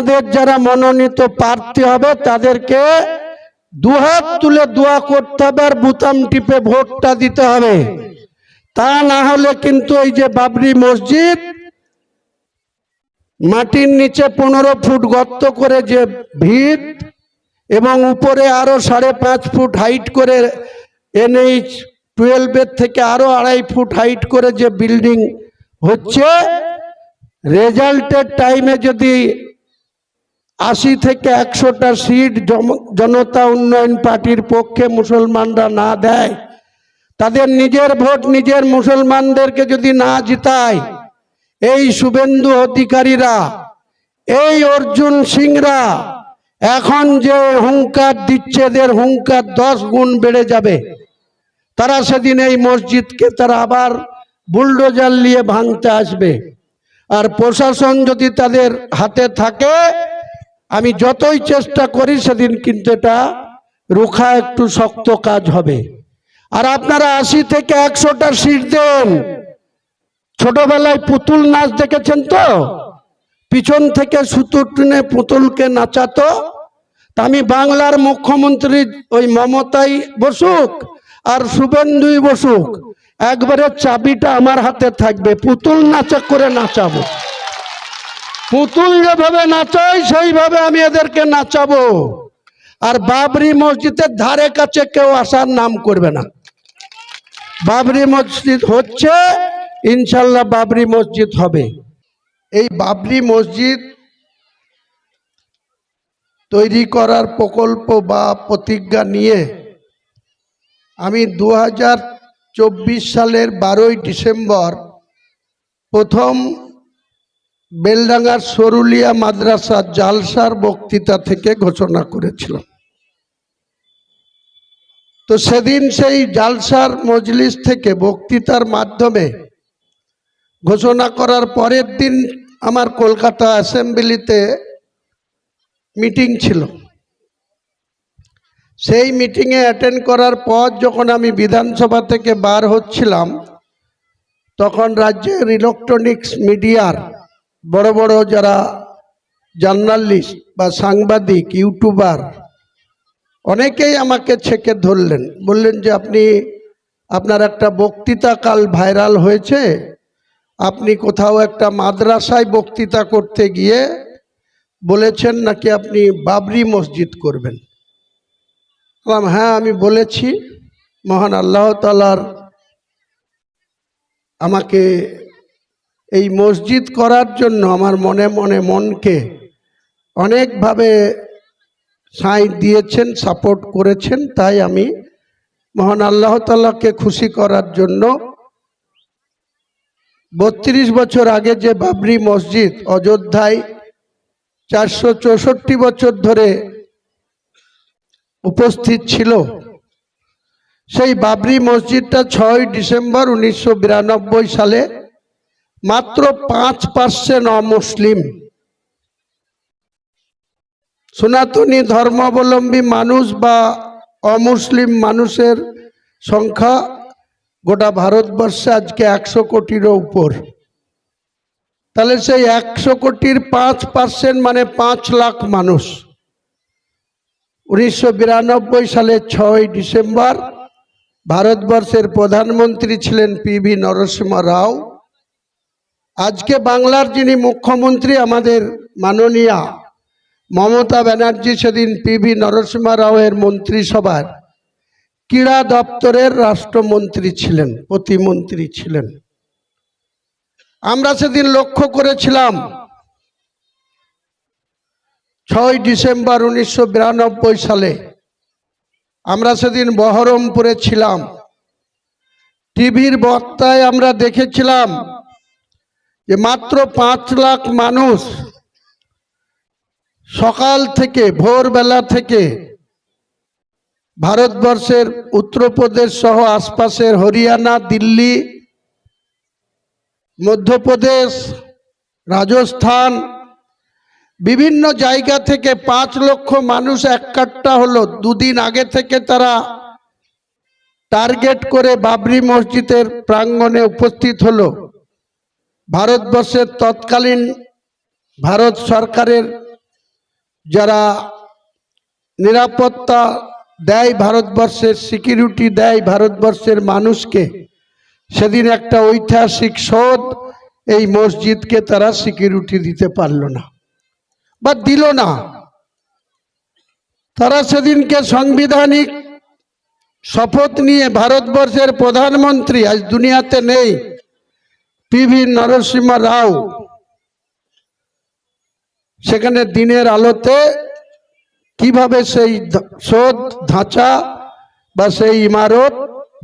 আপনাদের যারা মনোনীত প্রার্থী হবে, তাদেরকে দুহাত তুলে দোয়া করতে হবে আর বুতাম টিপে ভোটটা দিতে হবে। তা না হলে কিন্তু এই যে বাবরি মসজিদ, মাটির নিচে পনেরো ফুট গর্ত করে যে ভিত এবং উপরে আরও সাড়ে পাঁচ ফুট হাইট করে এনএইচ টুয়েলভের থেকে আরও আড়াই ফুট হাইট করে যে বিল্ডিং হচ্ছে, রেজাল্টের টাইমে যদি আশি থেকে একশোটা সিট জনতা উন্নয়ন পার্টির পক্ষে মুসলমানরা না দেয়। তাদের নিজের ভোট নিজের মুসলমানদেরকে যদি না জিতায়, এই শুভেন্দু অধিকারীরা, এই অর্জুন সিংরা, এখন যে হুঙ্কার দিচ্ছে এদের হুঙ্কার দশ গুণ বেড়ে যাবে। তারা সেদিন এই মসজিদকে তারা আবার বুলডোজার নিয়ে ভাঙতে আসবে। আর প্রশাসন যদি তাদের হাতে থাকে আমি যতই চেষ্টা করি সেদিন কিন্তু এটা রুখা একটু শক্ত কাজ হবে। আর আপনারা আশি থেকে একশোটা সিট দেন। ছোটবেলায় পুতুল নাচ দেখেছেন তো? পিছন থেকে সুতো টেনে পুতুলকে নাচাতো। আমি বাংলার মুখ্যমন্ত্রী ওই মমতাই বসুক আর শুভেন্দুই বসুক, একবারে চাবিটা আমার হাতে থাকবে, পুতুল নাচা করে নাচাবো। পুতুল যেভাবে নাচাই, সেইভাবে আমি এদেরকে নাচাবো। আর বাবরি মসজিদের ধারে কাছে কেউ আসার নাম করবে না। বাবরি মসজিদ হচ্ছে, ইনশাল্লাহ বাবরি মসজিদ হবে। এই বাবরি মসজিদ তৈরি করার প্রকল্প বা প্রতিজ্ঞা নিয়ে আমি দু সালের বারোই ডিসেম্বর প্রথম বেলডাঙ্গার সরুলিয়া মাদ্রাসা জালসার বক্তৃতা থেকে ঘোষণা করেছিলাম। তো সেদিন সেই জালসার মজলিস থেকে বক্তৃতার মাধ্যমে ঘোষণা করার পরের দিন আমার কলকাতা অ্যাসেম্বলিতে মিটিং ছিল। সেই মিটিংয়ে অ্যাটেন্ড করার পর যখন আমি বিধানসভা থেকে বার হচ্ছিলাম, তখন রাজ্যের ইলেকট্রনিক্স মিডিয়ার বড় বড় যারা জার্নালিস্ট বা সাংবাদিক, ইউটিউবার, অনেকেই আমাকে ছেকে ধরলেন। বললেন যে, আপনি, আপনার একটা বক্তৃতা কাল ভাইরাল হয়েছে। আপনি কোথাও একটা মাদ্রাসায় বক্তৃতা করতে গিয়ে বলেছেন নাকি আপনি বাবরি মসজিদ করবেন? বললাম হ্যাঁ আমি বলেছি। মহান আল্লাহ তালার আমাকে এই মসজিদ করার জন্য আমার মনে মনে মনকে অনেকভাবে সাই দিয়েছেন, সাপোর্ট করেছেন। তাই আমি মহান আল্লাহ তালাকে খুশি করার জন্য বত্রিশ বছর আগে যে বাবরি মসজিদ অযোধ্যায় চারশো চৌষট্টি বছর ধরে উপস্থিত ছিল, সেই বাবরি মসজিদটা ছয় ডিসেম্বর উনিশশো বিরানব্বই সালে মাত্র পাঁচ পার্সেন্ট অমুসলিম। সনাতনী ধর্মাবলম্বী মানুষ বা অমুসলিম মানুষের সংখ্যা গোটা ভারতবর্ষে আজকে একশো কোটিরও উপর। তাহলে সেই একশো কোটির পাঁচ পার্সেন্ট মানে পাঁচ লাখ মানুষ। উনিশশো বিরানব্বই সালের ছয় ডিসেম্বর ভারতবর্ষের প্রধানমন্ত্রী ছিলেন পি ভি নরসিংহ রাও। আজকে বাংলার যিনি মুখ্যমন্ত্রী আমাদের মাননীয়া মমতা ব্যানার্জি, সেদিন পি ভি নরসিংহ রাওয়ের মন্ত্রিসভার ক্রীড়া দপ্তরের রাষ্ট্রমন্ত্রী ছিলেন, প্রতিমন্ত্রী ছিলেন। আমরা সেদিন লক্ষ্য করেছিলাম, ছয় ডিসেম্বর উনিশশো বিরানব্বই সালে আমরা সেদিন বহরমপুরে ছিলাম। টিভির বর্তায় আমরা দেখেছিলাম যে মাত্র পাঁচ লাখ মানুষ সকাল থেকে, ভোরবেলা থেকে ভারতবর্ষের উত্তরপ্রদেশ সহ আশপাশের হরিয়ানা, দিল্লি, মধ্যপ্রদেশ, রাজস্থান, বিভিন্ন জায়গা থেকে পাঁচ লক্ষ মানুষ এক কাট্টা হলো। দুদিন আগে থেকে তারা টার্গেট করে বাবরি মসজিদের প্রাঙ্গণে উপস্থিত হলো। ভারতবর্ষের তৎকালীন ভারত সরকারের যারা নিরাপত্তা দেয় ভারতবর্ষের সিকিউরিটি দেয় ভারতবর্ষের মানুষকে, সেদিন একটা ঐতিহাসিক শোধ এই মসজিদকে তারা সিকিউরিটি দিতে পারল না বা দিল না। তারা সেদিনকে সাংবিধানিক শপথ নিয়ে ভারতবর্ষের প্রধানমন্ত্রী, আজ দুনিয়াতে নেই পিভি নরসিংহ রাও সেখানে দিনের আলোতে কীভাবে সেই শোধ ধাঁচা বা সেই ইমারত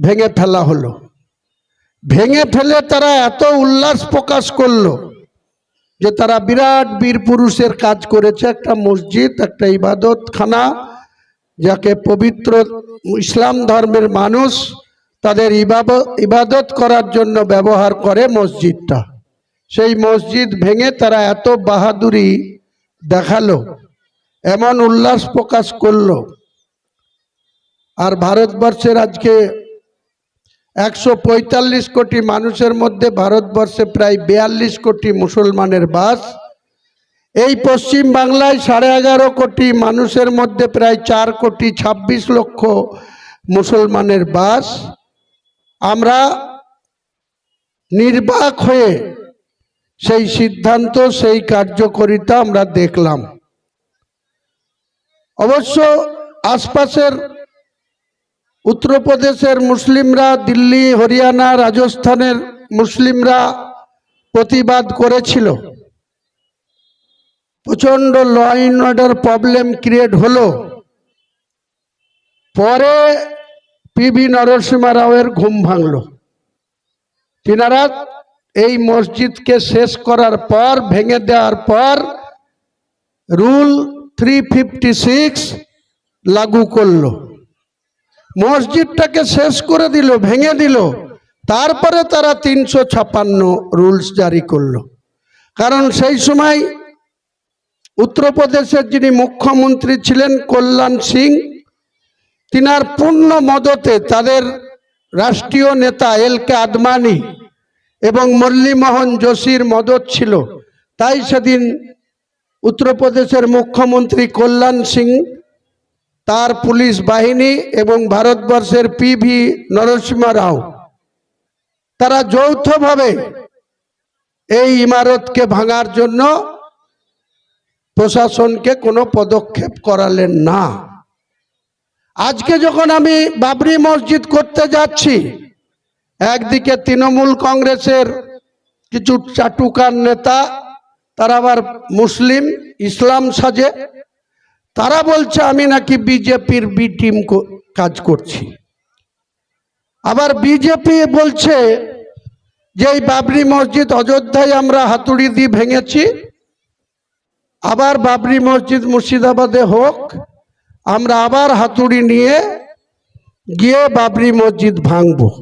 ভেঙে ফেলা হলো? ভেঙে ফেলে তারা এত উল্লাস প্রকাশ করল যে তারা বিরাট বীর পুরুষের কাজ করেছে, একটা মসজিদ, একটা ইবাদতখানা, যাকে পবিত্র ইসলাম ধর্মের মানুষ তাদের ইবাদত করার জন্য ব্যবহার করে মসজিদটা। সেই মসজিদ ভেঙে তারা এত বাহাদুরি দেখাল, এমন উল্লাস প্রকাশ করল। আর ভারতবর্ষের আজকে একশো পঁয়তাল্লিশ কোটি মানুষের মধ্যে ভারতবর্ষে প্রায় বিয়াল্লিশ কোটি মুসলমানের বাস। এই পশ্চিম বাংলায় সাড়ে এগারো কোটি মানুষের মধ্যে প্রায় চার কোটি ছাব্বিশ লক্ষ মুসলমানের বাস। আমরা নির্বাক হয়ে সেই সিদ্ধান্ত, সেই কার্যকরিতা আমরা দেখলাম। অবশ্য আশপাশের উত্তরপ্রদেশের মুসলিমরা, দিল্লি, হরিয়ানা, রাজস্থানের মুসলিমরা প্রতিবাদ করেছিল। প্রচণ্ড law and order problem create হলো। পরে পিভি নরসিমা রাওয়ের ঘুম ভাঙল। তিনারা এই মসজিদকে শেষ করার পর, ভেঙে দেওয়ার পর, রুল থ্রি ফিফটি সিক্স লাগু করল। মসজিদটাকে শেষ করে দিল, ভেঙে দিল। তারপরে তারা তিনশো ছাপান্ন রুলস জারি করল। কারণ সেই সময় উত্তরপ্রদেশের যিনি মুখ্যমন্ত্রী ছিলেন কল্যাণ সিং তিনার পূর্ণ মদতে তাদের রাষ্ট্রীয় নেতা এল কে আদমানি এবং মুরলীমোহন যোশীর মদত ছিল। তাই সেদিন উত্তরপ্রদেশের মুখ্যমন্ত্রী কল্যাণ সিং, তার পুলিশ বাহিনী এবং ভারতবর্ষের পিভি নরসিংহ রাও, তারা যৌথভাবে এই ইমারতকে ভাঙার জন্য প্রশাসনকে কোনো পদক্ষেপ করালেন না। আজকে যখন আমি বাবরি মসজিদ করতে যাচ্ছি, একদিকে তৃণমূল কংগ্রেসের কিছু চাটুকার নেতা, তারা আবার মুসলিম, ইসলাম সাজে, তারা বলছে, আমি নাকি বিজেপির বি টিম কাজ করছি। আবার বিজেপি বলছে যে, এই বাবরি মসজিদ অযোধ্যায় আমরা হাতুড়ি দিয়ে ভেঙেছি। আবার বাবরি মসজিদ মুর্শিদাবাদে হোক আমরা আবার হাতুড়ি নিয়ে গিয়ে বাবরি মসজিদ ভাঙবো।